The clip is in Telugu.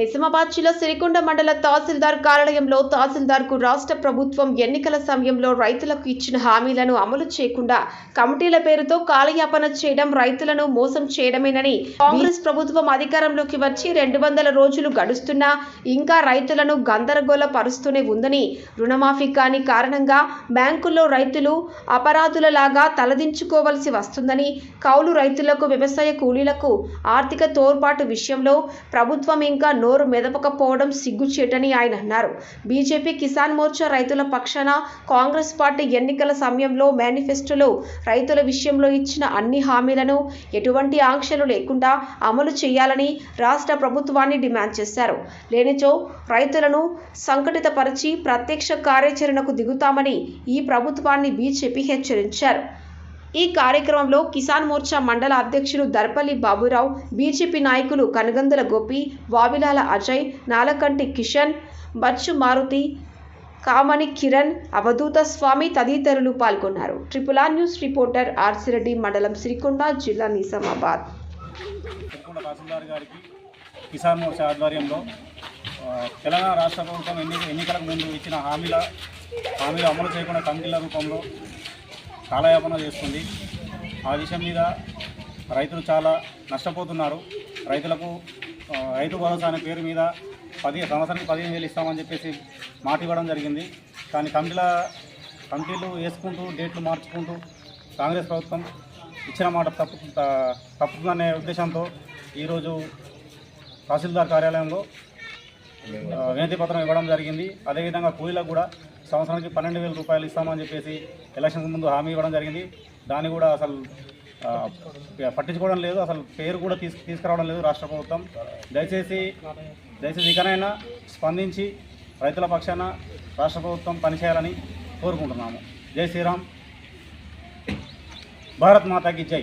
నిజామాబాద్ జిల్లా సిరికొండ మండల తహసీల్దార్ కార్యాలయంలో తహసీల్దార్కు రాష్ట్ర ప్రభుత్వం ఎన్నికల సమయంలో రైతులకు ఇచ్చిన హామీలను అమలు చేయకుండా కమిటీల పేరుతో కాలయాపన చేయడం రైతులను మోసం చేయడమేనని కాంగ్రెస్ ప్రభుత్వం అధికారంలోకి వచ్చి రెండు వందల రోజులు గడుస్తున్నా ఇంకా రైతులను గందరగోళ పరుస్తూనే ఉందని రుణమాఫీ కాని కారణంగా బ్యాంకుల్లో రైతులు అపరాధులలాగా తలదించుకోవలసి వస్తుందని కౌలు రైతులకు వ్యవసాయ కూలీలకు ఆర్థిక తోడ్పాటు విషయంలో ప్రభుత్వం ఇంకా నోరు మెదపకపోవడం సిగ్గుచేటని ఆయన అన్నారు. బీజేపీ కిసాన్ మోర్చా రైతుల పక్షాన కాంగ్రెస్ పార్టీ ఎన్నికల సమయంలో మేనిఫెస్టోలో రైతుల విషయంలో ఇచ్చిన అన్ని హామీలను ఎటువంటి ఆంక్షలు లేకుండా అమలు చేయాలని రాష్ట్ర ప్రభుత్వాన్ని డిమాండ్ చేశారు. లేనిచో రైతులను సంఘటితపరిచి ప్రత్యక్ష కార్యాచరణకు దిగుతామని ఈ ప్రభుత్వాన్ని బీజేపీ హెచ్చరించారు. ఈ కార్యక్రమంలో కిసాన్ మోర్చా మండల అధ్యక్షులు దర్పల్లి బాబురావు బీజేపీ నాయకులు కనగందుల గోపి వావిలాల అజయ్ నాలకంటి కిషన్ బచ్చు మారుతి కామని కిరణ్ అవధూత స్వామి తదితరులు పాల్గొన్నారు. ట్రిపుల్ ఆర్ న్యూస్ రిపోర్టర్ ఆర్సిరెడ్డి మండలం శ్రీకొండ జిల్లా నిజామాబాద్. కిసాన్ మోర్చా ఆధ్వర్యంలో తెలంగాణ రాష్ట్ర ప్రభుత్వం ఎన్ని ఎన్నికలకు ముందు ఇచ్చిన హామీల హామీలు అమలు చేయకుండా కమిటీల రూపంలో కాలయాపన చేస్తుంది. ఆ విషయం మీద రైతులు చాలా నష్టపోతున్నారు. రైతులకు రైతు భరోసా అనే పేరు మీద పది సంవత్సరానికి పదిహేను వేలు ఇస్తామని చెప్పేసి మాట ఇవ్వడం జరిగింది. కానీ కమిటీల కమిటీలు వేసుకుంటూ డేట్లు మార్చుకుంటూ కాంగ్రెస్ ప్రభుత్వం ఇచ్చిన మాట తప్పు తప్పుతుందనే ఉద్దేశంతో ఈరోజు తహసీల్దార్ కార్యాలయంలో వినతి పత్రం ఇవ్వడం జరిగింది. అదేవిధంగా కూలీలకు కూడా సంవత్సరానికి పన్నెండు వేల రూపాయలు ఇస్తామని చెప్పేసి ఎలక్షన్స్ ముందు హామీ ఇవ్వడం జరిగింది. దాన్ని కూడా అసలు పట్టించుకోవడం లేదు. అసలు పేరు కూడా తీసు తీసుకురావడం లేదు రాష్ట్ర ప్రభుత్వం. దయచేసి దయచేసి ఇకనైనా స్పందించి రైతుల పక్షాన రాష్ట్ర ప్రభుత్వం పనిచేయాలని కోరుకుంటున్నాము. జై శ్రీరామ్. భారత్ మాతాకి జై.